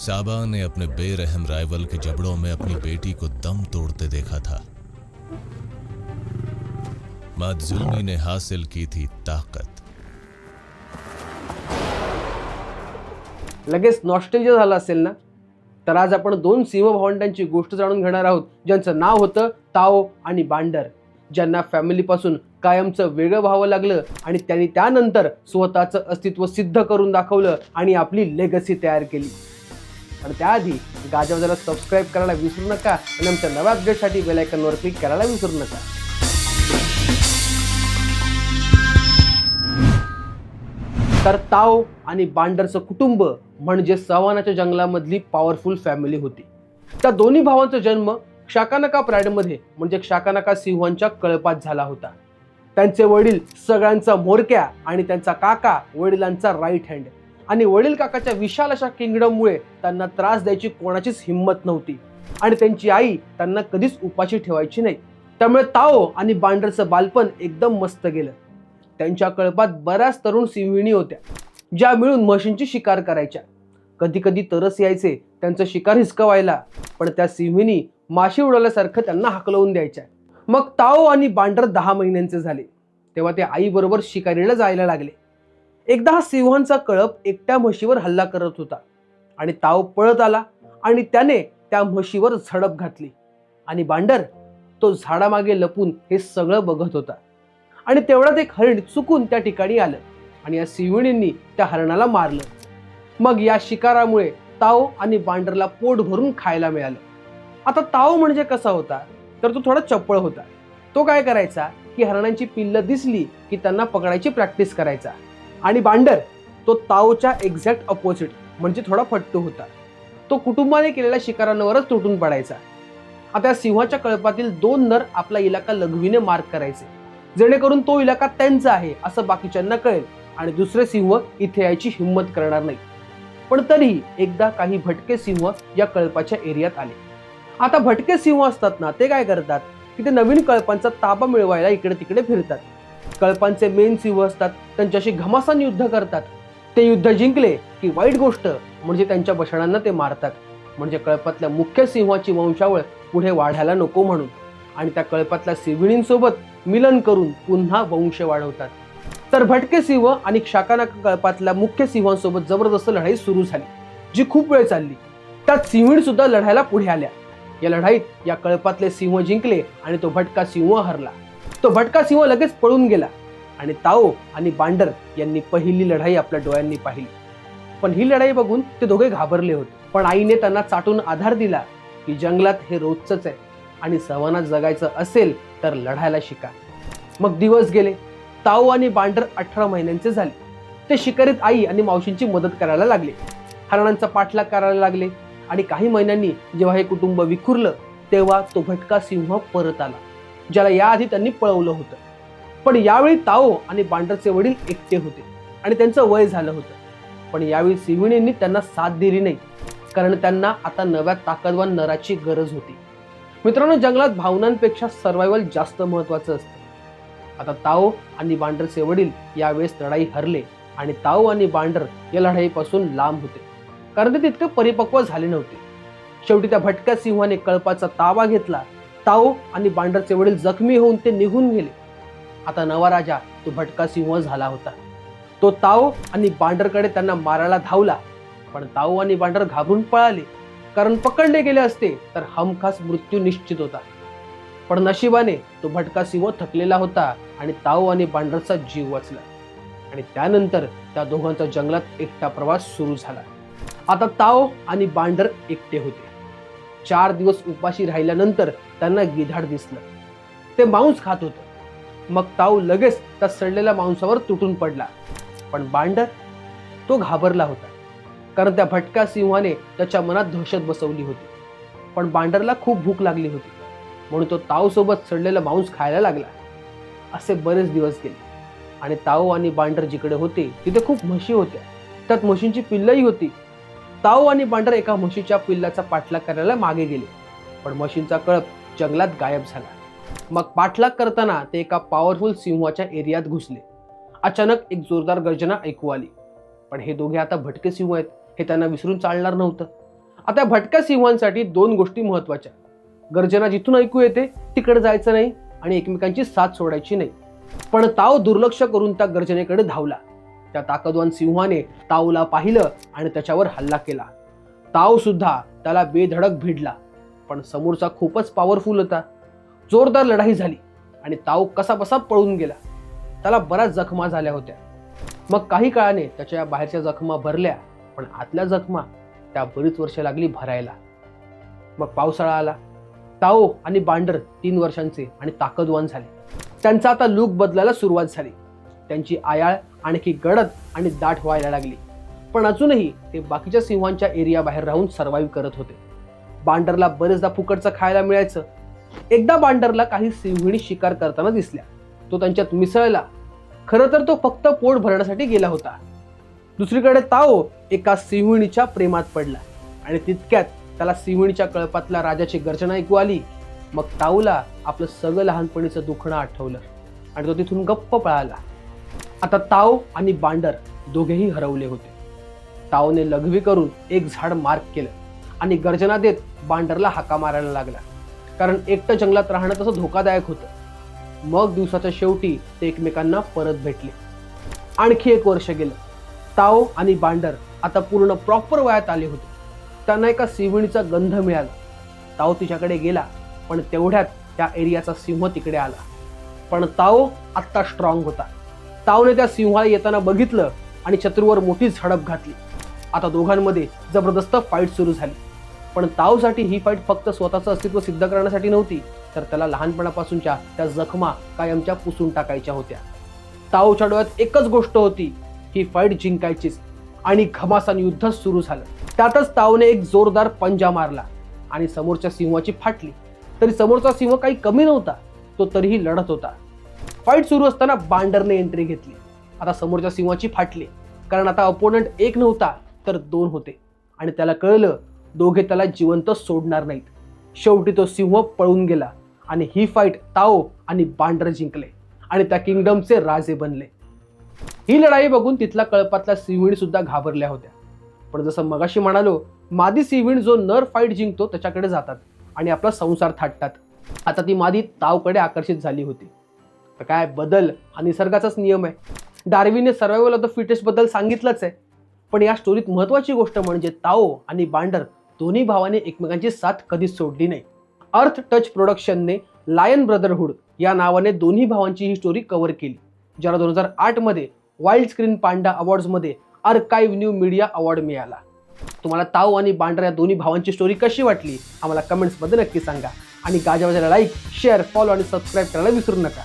साबा ने अपने बेरहम राइवल के जबड़ों में अपनी बेटी को दम तोड़ते देखा था। मद ने हासिल की थी ताकत। लगेच नॉस्टेलिया झालं असेल ना? तर आज आपण दोन सिंहभावंडांची गोष्ट जाणून घेणार आहोत ज्यांचं नाव होतं ताओ आणि बांडर ज्यांना फॅमिलीपासून कायमचं वेगळं व्हावं लागलं आणि त्यांनी त्यानंतर स्वतःचं अस्तित्व सिद्ध करून दाखवलं आणि आपली लेगसी तयार केली. पण त्याआधी गाजावाजाला सबस्क्राईब करायला विसरू नका आणि आमच्या नव्या अपडेटसाठी बेलायकनवर क्लिक करायला विसरू नका. तर ताव आणि बांडरचं कुटुंब म्हणजे सवानाच्या जंगलामधली पॉवरफुल फॅमिली होती. त्या दोन्ही भावांचा जन्म शाकानका प्राईडमध्ये म्हणजे शाकानका सिंहांच्या कळपात झाला होता. त्यांचे वडील सगळ्यांचा मोरक्या आणि त्यांचा काका वडिलांचा राईट हँड आणि वडील काकाच्या विशाल अशा किंगडममुळे त्यांना त्रास द्यायची कोणाचीच हिंमत नव्हती. आणि त्यांची आई त्यांना कधीच उपाशी ठेवायची नाही. त्यामुळे ताओ आणि बांडरचं बालपण एकदम मस्त गेलं. त्यांच्या कळपात बऱ्याच तरुण सिंहिणी होत्या ज्या मिळून म्हशींची शिकार करायच्या. कधी कधी तरस यायचे त्यांचं शिकार हिसकवायला पण त्या सिंहिणी माशी उडवल्यासारखं त्यांना हाकलवून द्यायच्या. मग ताओ आणि बांडर दहा महिन्यांचे झाले. तेव्हा ते आईबरोबर शिकारीला जायला लागले. एकदा हा सिंहांचा कळप एकट्या म्हशीवर हल्ला करत होता. आणि ताव पळत आला आणि त्याने त्या म्हशीवर झडप घातली. आणि बांडर तो झाडामागे लपून हे सगळं बघत होता. आणि तेवढ्यात एक हरिण चुकून त्या ठिकाणी आलं आणि या सिंहिणींनी त्या हरणाला मारलं. मग या शिकारामुळे ताव आणि बांडरला पोट भरून खायला मिळालं. आता ताव म्हणजे कसा होता? तर तो थोडा चपळ होता. तो काय करायचा? की हरणांची पिल्लं दिसली की त्यांना पकडायची प्रॅक्टिस करायचा. आणि बांडर तो तावच्या एक्झॅक्ट अपोजिट म्हणजे थोडा फट्टू होता. तो कुटुंबाने केलेल्या शिकारांवरच तुटून पडायचा. आता सिंहाच्या कळपातील दोन नर आपला इलाका लघवीने मार्क करायचे. जेणेकरून तो इलाका त्यांचा आहे असं बाकीच्यांना कळेल आणि दुसरे सिंह इथे यायची हिंमत करणार नाही. पण तरीही एकदा काही भटके सिंह या कळपाच्या एरियात आले. आता भटके सिंह असतात ना ते काय करतात? की ते नवीन कळपांचा ताबा मिळवायला इकडे तिकडे फिरतात. कळपांचे मेन सिंह असतात त्यांच्याशी घमासान युद्ध करतात. ते युद्ध जिंकले की वाईट गोष्ट म्हणजे त्यांच्या बछडांना ते मारतात. म्हणजे कळपातल्या मुख्य सिंहाची वंशावळ पुढे वाढायला नको म्हणून. आणि त्या कळपातल्या सिंहिणींसोबत मिलन करून पुन्हा वंश वाढवतात. तर भटके सिंह आणि शाकानाक कळपातल्या मुख्य सिंहांसोबत जबरदस्त लढाई सुरू झाली जी खूप वेळ चालली. त्यात सिंहीण सुद्धा लढायला पुढे आल्या. या लढाईत या कळपातले सिंह जिंकले आणि तो भटका सिंह हरला. तो भटका सिंह लगेच पळून गेला. आणि ताओ आणि बांडर यांनी पहिली लढाई आपल्या डोळ्यांनी पाहिली. पण ही लढाई बघून ते दोघे घाबरले होते. पण आईने त्यांना चाटून आधार दिला की जंगलात हे रोजच आहे. आणि सवानात जगायचं असेल तर लढायला शिका. मग दिवस गेले. ताऊ आणि बांडर अठरा महिन्यांचे झाले. ते शिकारीत आई आणि मावशींची मदत करायला लागले. हरणांचा पाठलाग करायला लागले. आणि काही महिन्यांनी जेव्हा हे कुटुंब विखुरलं तेव्हा तो भटका सिंह परत आला. ज्याला याआधी त्यांनी पळवलं होतं. पण यावेळी ताओ आणि बांडरचे वडील एकटे होते आणि त्यांचं वय झालं होतं. पण यावेळी सिविणींनी त्यांना साथ दिली नाही कारण त्यांना आता नव्या ताकदवान नराची गरज होती. मित्रांनो जंगलात भावनांपेक्षा सर्वायवल जास्त महत्वाचं असतं. आता ताओ आणि बांडरचे वडील यावेळेस लढाई हरले आणि ताओ आणि बांडर या लढाईपासून लांब होते. कारण ते तितके परिपक्व झाले नव्हते. शेवटी त्या भटक्या सिंहाने कळपाचा ताबा घेतला ताओ आणि बांडरचे वडील जखमी होऊन ते निघून गेले. आता नवा राजा तो भटका सिंह झाला होता. तो ताओ आणि बांडरकडे त्यांना मारायला धावला पण ताओ आणि बांडर घाबरून पळाले. कारण पकडले गेले असते तर हमखास मृत्यू निश्चित होता. पण नशिबाने तो भटका सिंह थकलेला होता आणि ताओ आणि बांडरचा जीव वाचला. आणि त्यानंतर त्या दोघांचा जंगलात एकटा प्रवास सुरू झाला. आता ताओ आणि बांडर एकटे होते. चार दिवस उपाशी राहिल्यानंतर त्यांना गिधाड दिसलं. ते मांस खात होतं. मग ताऊ लगेच त्या सडलेल्या मांसावर तुटून पडला. पण बांडर तो घाबरला होता. कारण त्या भटक्या सिंहाने त्याच्या मनात दहशत बसवली होती. पण बांडरला खूप भूक लागली होती. म्हणून तो ताऊसोबत सडलेला सडलेलं मांस खायला लागला. असे बरेच दिवस गेले. आणि ताऊ आणि बांडर जिकडे होते तिथे खूप म्हशी होत्या. त्यात म्हशींची पिल्लही होती. ताऊ आणि बांडर एका म्हशीच्या पिल्लाचा पाठलाग करायला मागे गेले. पण म्हशींचा कळप जंगलात गायब झाला. मग पाठलाग करताना ते एका पॉवरफुल सिंहाच्या एरियात घुसले. अचानक एक जोरदार गर्जना ऐकू आली. पण हे दोघे आता भटके सिंह आहेत हे त्यांना विसरून चालणार नव्हतं. आता भटक्या सिंहांसाठी दोन गोष्टी महत्त्वाच्या गर्जना जिथून ऐकू येते तिकडे जायचं नाही आणि एकमेकांची साथ सोडायची नाही. पण ताव दुर्लक्ष करून त्या गर्जनेकडे धावला. त्या ताकदवान सिंहाने तावला पाहिलं आणि त्याच्यावर हल्ला केला. ताव सुद्धा त्याला बेधडक भिडला पण समोरचा खूपच पॉवरफुल होता. जोरदार लढाई झाली आणि ताव कसा बसा पळून गेला. त्याला बऱ्याच जखमा झाल्या होत्या. मग काही काळाने त्याच्या या बाहेरच्या जखमा भरल्या पण आतल्या जखमा त्या बरीच वर्ष लागली भरायला. मग पावसाळा आला. ताओ आणि बांडर तीन वर्षांचे आणि ताकदवान झाले. त्यांचा आता लूक बदलायला सुरुवात झाली. त्यांची आयाळ आणखी गडद आणि दाट व्हायला लागली. पण अजूनही ते बाकीच्या सिंहांच्या एरिया बाहेर राहून सर्व्हाइव्ह करत होते. बांडरला बरेचदा फुकटचं खायला मिळायचं. एकदा बांडरला काही सिंहिणी शिकार करताना दिसल्या. तो त्यांच्यात मिसळला. खरं तर तो फक्त पोट भरण्यासाठी गेला होता. दुसरीकडे ताओ एका सिंहिणीच्या प्रेमात पडला आणि तितक्यात त्याला सिंहिणीच्या कळपातल्या राजाची गर्जना ऐकू आली. मग ताऊला आपलं सगळं लहानपणीचं दुखणं आठवलं आणि तो तिथून गप्प पळाला. आता ताव आणि बांडर दोघेही हरवले होते. तावने लघवी करून एक झाड मार्क केलं आणि गर्जना देत बांडरला हाका मारायला लागला. कारण एकटं जंगलात राहणं तसं धोकादायक होतं. मग दिवसाच्या शेवटी ते एकमेकांना परत भेटले. आणखी एक वर्ष गेलं. ताव आणि बांडर आता पूर्ण प्रॉपर वयात आले होते. त्यांना एका सिवणीचा गंध मिळाला. ताव तिच्याकडे गेला पण तेवढ्यात त्या एरियाचा सिंह तिकडे आला. पण ताव आत्ता स्ट्रॉंग होता. तावने त्या सिंहाला येताना बघितलं आणि शत्रूवर मोठी झडप घातली. आता दोघांमध्ये जबरदस्त फाईट सुरू झाली. पण तावसाठी ही फाईट फक्त स्वतःचं अस्तित्व सिद्ध करण्यासाठी नव्हती तर त्याला लहानपणापासूनच्या त्या जखमा कायमच्या पुसून टाकायच्या होत्या. तावच्या डोळ्यात एकच गोष्ट होती ही फाईट जिंकायचीच आणि घमासान युद्ध सुरू झालं. त्यातच तावने एक जोरदार पंजा मारला आणि समोरच्या सिंहाची फाटली. तरी समोरचा सिंह काही कमी नव्हता तो तरीही लढत होता. फाईट सुरू असताना बांडरने एंट्री घेतली. आता समोरच्या सिंहाची फाटली. कारण आता अपोनंट एक नव्हता तर दोन होते. आणि त्याला कळलं दोघे त्याला जिवंत सोडणार नाहीत. शेवटी तो सिंह पळून गेला आणि ही फाईट ताओ आणि बांडर जिंकले आणि त्या किंगडमचे राजे बनले. ही लढाई बघून तिथला कळपातल्या सिंहिणी सुद्धा घाबरल्या होत्या. पण जसं मगाशी म्हणालो मादी सिंहिण जो नर फाईट जिंकतो त्याच्याकडे जातात आणि आपला संसार थाटतात. आता ती मादी तावकडे आकर्षित झाली होती. तर काय बदल हा निसर्गाचाच नियम आहे. डार्विनने सर्वायवल ऑफ द फिटेस्टबद्दल सांगितलंच आहे. पण या स्टोरीत महत्वाची गोष्ट म्हणजे ताओ आणि बांडर दोन्ही भावाने एकमेकांची साथ कधीच सोडली नाही. अर्थ टच प्रोडक्शनने लायन ब्रदरहुड या नावाने दोन्ही भावांची ही स्टोरी कव्हर केली ज्याला दोन हजार आठमध्ये वाईल्ड स्क्रीन पांडा अवॉर्ड्समध्ये अर्काईव्ह न्यू मीडिया अवॉर्ड मिळाला. तुम्हाला ताऊ आणि बांडर या दोन्ही भावांची स्टोरी कशी वाटली आम्हाला कमेंट्समध्ये नक्की सांगा. आणि गाजावाजाला लाईक शेअर फॉलो आणि सबस्क्राईब करायला विसरू नका.